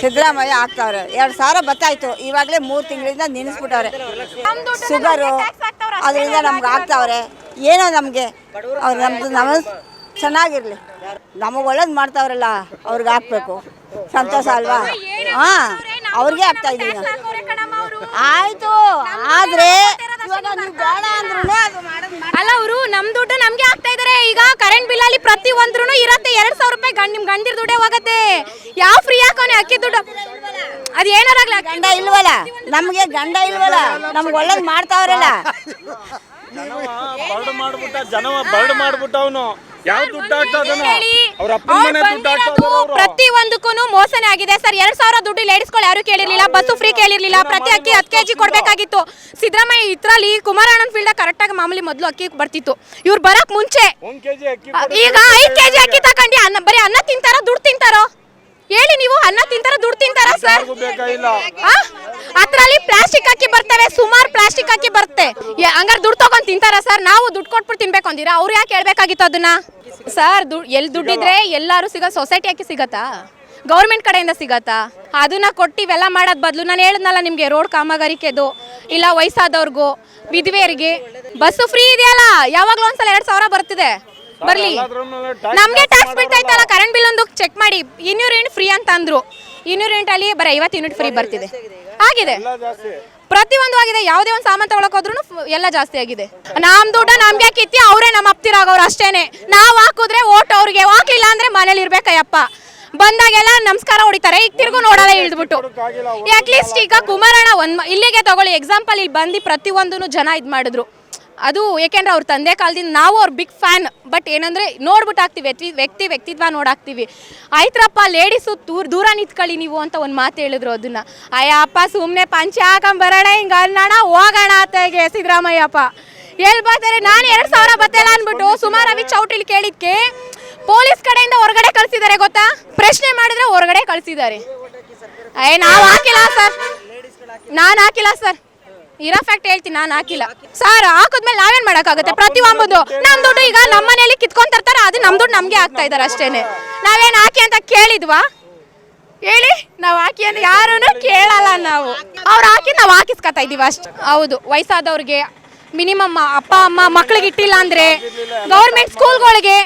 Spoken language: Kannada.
ಸಿದ್ದರಾಮಯ್ಯ ಆಗ್ತಾವ್ರೆ. ಎರಡು ಸಾವಿರ ಬತ್ತಾಯ್ತು. ಇವಾಗಲೇ ಮೂರು ತಿಂಗಳಿಂದ ನಿಲ್ಲಿಸ್ಬಿಟ್ಟವ್ರೆ. ಶುಗರು ಅದರಿಂದ ನಮ್ಗೆ ಆಗ್ತಾವ್ರೆ. ಏನೋ ನಮಗೆ. ಅವ್ರು ನಮ್ದು ನಮ್ಮ ಚೆನ್ನಾಗಿರಲಿ. ನಮಗೆ ಒಳ್ಳೇದು ಮಾಡ್ತಾವ್ರಲ್ಲ ಅವ್ರಿಗೆ ಹಾಕ್ಬೇಕು ಸಂತೋಷ ಅಲ್ವಾ? ಹಾಂ ಅವ್ರಿಗೆ ಆಗ್ತಾ ಇದ್ದೀವಿ ಆಯಿತು. ಆದರೆ ಆದ್ರೆ ಇವಾಗ ನೀವು ಬೇಡ ಅಂದ್ರೂ ಅದು ಮಾಡೋದು ಮಾಡಿ ಅಲ್ಲ ಅವರು ನಮ್ ದುಡ್ಡು ನಮ್ಗೆ ಆಗ್ತಾ ಇದಾರೆ. ಈಗ ಕರೆಂಟ್ ಬಿಲ್ ಅಲ್ಲಿ ಪ್ರತಿ ಒಂದ್ರು ಇರತ್ತೆ. ಎರಡ್ ಸಾವಿರ ರೂಪಾಯಿ ಗಂಡ್ ನಿಮ್ ಗಂಡಿರ್ ದುಡ್ಡೇ ಹೋಗತ್ತೆ. ಯಾವ ಫ್ರೀ ಹಾಕೋನೆ ಅಕ್ಕಿ ದುಡ್ಡು? ಅದ್ ಏನಾರಾಗ್ಲಿ ಗಂಡ ಇಲ್ವಲ್ಲ? ನಮ್ಗೆ ಗಂಡ ಇಲ್ವಲ್ಲ? ನಮ್ಗೆ ಒಳ್ಳೇದ್ ಮಾಡ್ತಾವ್ರಲ್ಲ. ಬರ್ಡ್ ಮಾಡ್ಬಿಟ್ಟ ಜನವ ಬರ್ಡ್ ಮಾಡ್ಬಿಟ್ಟ ಅವನು. ಯಾವ ದುಡ್ಡು ಆಗ್ತಾ ಹೇಳಿ, ಬಂದಿರೋದು ಪ್ರತಿ ಒಂದಕ್ಕೂ ಮೋಸನೆ ಆಗಿದೆ. ಸರ್ ಎರಡ್ ಸಾವಿರ ದುಡ್ಡು ಲೇಡಿಸ್ಗಳು ಯಾರು ಕೇಳಿರ್ಲಿಲ್ಲ ಬಸ್ಸು ಫ್ರೀ ಕೇಳಿರ್ಲಿಲ್ಲ ಪ್ರತಿ ಅಕ್ಕಿ ಹತ್ತು ಕೆಜಿ ಕೊಡ್ಬೇಕಾಗಿತ್ತು. ಸಿದ್ದರಾಮಯ್ಯ ಇದ್ರಲ್ಲಿ ಕುಮಾರಣ್ಣನ ಫೀಲ್ಡ್ ಕರೆಕ್ಟ್ ಆಗಿ ಮಾಮೂಲಿ ಮೊದಲು ಅಕ್ಕಿ ಬರ್ತಿತ್ತು. ಇವ್ರು ಬರಕ್ ಮುಂಚೆ ಈಗ ಐದ್ ಕೆಜಿ ಅಕ್ಕಿ ತಕೊಂಡಿ ಅನ್ನ ಬರೀ ಅನ್ನ ತಿಂತಾರ ದುಡ್ಡು ತಿಂತಾರೋ? ಹೇಳಿ ನೀವು ಅನ್ನ ತಿಂತಾರ ದುಡ್ಡು ತಿಂತಾರ ಸರ್? ಅದ್ರಲ್ಲಿ ಪ್ಲಾಸ್ಟಿಕ್ ಅಕ್ಕಿ ಬರ್ತವೆ ಸುಮಾರು ಪ್ಲಾಸ್ಟಿಕ್ ಅಕ್ಕಿ ಬರುತ್ತೆ. ಹಂಗಾರೆ ದುಡ್ಡು ತಗೊಂಡ್ ತಿಂತಾರ ಸರ್? ನಾವು ದುಡ್ಡು ಕೊಟ್ಬಿಟ್ಟು ತಿನ್ಬೇಕು ಅಂದಿರಾ? ಅವ್ರು ಯಾಕೆ ಹೇಳ್ಬೇಕಾಗಿತ್ತು ಅದನ್ನ? ಸರ್ ದುಡ್ಡು ಎಲ್ಲಿ ದುಡ್ಡಿದ್ರೆ ಎಲ್ಲರೂ ಸಿಗೋ ಸೊಸೈಟಿ ಹಾಕಿ ಸಿಗತ್ತಾ? ಗೌರ್ಮೆಂಟ್ ಕಡೆಯಿಂದ ಸಿಗತ್ತಾ? ಅದನ್ನ ಕೊಟ್ಟು ಇವೆಲ್ಲ ಮಾಡೋದ್ ಬದಲು ನಾನು ಹೇಳಿದ್ನಲ್ಲ ನಿಮಗೆ ರೋಡ್ ಕಾಮಗಾರಿಕೆದು ಇಲ್ಲ ವಯಸ್ಸಾದವ್ರಿಗೂ ವಿಧವೆಯರಿಗೆ. ಬಸ್ಸು ಫ್ರೀ ಇದೆಯಲ್ಲ? ಯಾವಾಗಲೂ ಒಂದ್ಸಲ ಎರಡು ಸಾವಿರ ಬರ್ತಿದೆ. ಬರ್ಲಿ. ನಮಗೆ ಟ್ಯಾಕ್ಸ್ ಮಾಡೋರಲ್ಲ. ಕರೆಂಟ್ ಬಿಲ್ ಒಂದು ಚೆಕ್ ಮಾಡಿ. ಇನ್ನೂರು ಯೂನಿಟ್ ಫ್ರೀ ಅಂತ ಅಂದ್ರು ಇನ್ನೂರು ಯೂನಿಟ್ ಅಲ್ಲಿ ಬರೀ ಐವತ್ತು ಯೂನಿಟ್ ಫ್ರೀ ಬರ್ತಿದೆ. ಆಗಿದೆ. ಪ್ರತಿಯೊಂದು ಆಗಿದೆ ಯಾವುದೇ ಒಂದು ಸಾಮಾನು ತಗೊಳಕ್ ಹೋದ್ರು ಎಲ್ಲ ಜಾಸ್ತಿ ಆಗಿದೆ. ನಮ್ ದುಡ್ಡ ನಮ್ಗೆ ಕಿತ್ತಿ ಅವರೇ ನಮ್ಮ ಅಪ್ತಿರಾಗವ್ರು ಅಷ್ಟೇನೆ. ನಾವ್ ಹಾಕಿದ್ರೆ ಓಟ್ ಅವ್ರಿಗೆ. ಹಾಕ್ಲಿಲ್ಲ ಅಂದ್ರೆ ಮನೇಲಿ ಇರ್ಬೇಕಯ್ಯಪ್ಪ. ಬಂದಾಗೆಲ್ಲ ನಮಸ್ಕಾರ ಹೊಡಿತಾರೆ. ಈಗ ತಿರ್ಗು ನೋಡಲ್ಲ ಇಳಿದ್ಬಿಟ್ಟು ಅಟ್ಲೀಸ್ಟ್ ಈಗ ಕುಮಾರಣ್ಣ ಒಂದ್ ಇಲ್ಲಿಗೆ ತಗೊಳ್ಳಿ. ಎಕ್ಸಾಂಪಲ್ ಇಲ್ಲಿ ಬಂದು ಪ್ರತಿಯೊಂದೂ ಜನ ಇದು ಮಾಡಿದ್ರು. ಅದು ಏಕೆಂದ್ರೆ ಅವ್ರ ತಂದೆ ಕಾಲದಿಂದ ನಾವು ಅವ್ರ ಬಿಗ್ ಫ್ಯಾನ್ ಬಟ್ ಏನಂದ್ರೆ ನೋಡ್ಬಿಟ್ಟು ಹಾಕ್ತಿವಿ, ವ್ಯಕ್ತಿ ವ್ಯಕ್ತಿ ವ್ಯಕ್ತಿತ್ವ ನೋಡಾಕ್ತೀವಿ. ಆಯ್ತ್ರಪ್ಪ ಲೇಡೀಸು ದೂರ ದೂರ ನಿಂತ್ಕೊಳ್ಳಿ ನೀವು ಅಂತ ಒಂದು ಮಾತು ಹೇಳಿದ್ರು ಅದನ್ನ. ಅಯ್ಯಪ್ಪ ಸುಮ್ಮನೆ ಪಂಚೆ ಹಾಕೊಂಬರೋಣ ಹಿಂಗೆ ಅನ್ನೋಣ ಹೋಗೋಣ ಅತ್ತಗೆ ಸಿದ್ದರಾಮಯ್ಯಪ್ಪ. ಎಲ್ಲಿ ಬರ್ತಾರೆ? ನಾನು ಎರಡು ಸಾವಿರ ಬತ್ತಲ್ಲ ಅಂದ್ಬಿಟ್ಟು ಸುಮಾರು ಅವಿ ಚೌಟ್ರಿಲಿ ಕೇಳಿದ್ಕೆ, ಪೊಲೀಸ್ ಕಡೆಯಿಂದ ಹೊರಗಡೆ ಕಳಿಸಿದ್ದಾರೆ ಗೊತ್ತಾ? ಪ್ರಶ್ನೆ ಮಾಡಿದ್ರೆ ಹೊರಗಡೆ ಕಳಿಸಿದ್ದಾರೆ. ಏ, ನಾವು ಹಾಕಿಲ್ಲ ಸರ್. ನಾನು ಹಾಕಿಲ್ಲ ಸರ್. ಇರೋ ಫ್ಯಾಕ್ಟ್ ಹೇಳ್ತೀನಿ, ನಾನು ಹಾಕಿಲ್ಲ. ಸರ್, ಹಾಕಿದ್ಮೇಲೆ ನಾವೇನ್ ಮಾಡಕ್ಕಾಗುತ್ತೆ? ಪ್ರತಿ ಒಂಬುದು ನಮ್ ದುಡ್ಡು ಈಗ ನಮ್ಮ ಮನೇಲಿ ಕಿತ್ಕೊಂಡ್ ತರ್ತಾರೆ, ಅದು ನಮ್ ದುಡ್ಡು ನಮ್ಗೆ ಹಾಕ್ತಾ ಇದಾರೆ ಅಷ್ಟೇನೆ. ನಾವೇನ್ ಹಾಕಿ ಅಂತ ಕೇಳಿದ್ವಾ? ಹೇಳಿ, ನಾವು ಹಾಕಿ ಅಂದ್ರೆ ಯಾರೂ ಕೇಳಲ್ಲ ನಾವು. ಅವ್ರು ಹಾಕಿ ನಾವು ಹಾಕಿಸ್ಕೊತಾ ಇದೀವಿ ಅಷ್ಟೇ. ಹೌದು, ವಯಸ್ಸಾದವ್ರಿಗೆ, ಮಿನಿಮಮ್ ಅಪ್ಪ, ಅಮ್ಮ ಮಕ್ಳಿಗೆ ಇಟ್ಟಿಲ್ಲ ಅಂದ್ರೆ, ಗೌರ್ಮೆಂಟ್ ಸ್ಕೂಲ್ಗಳಿಗೆ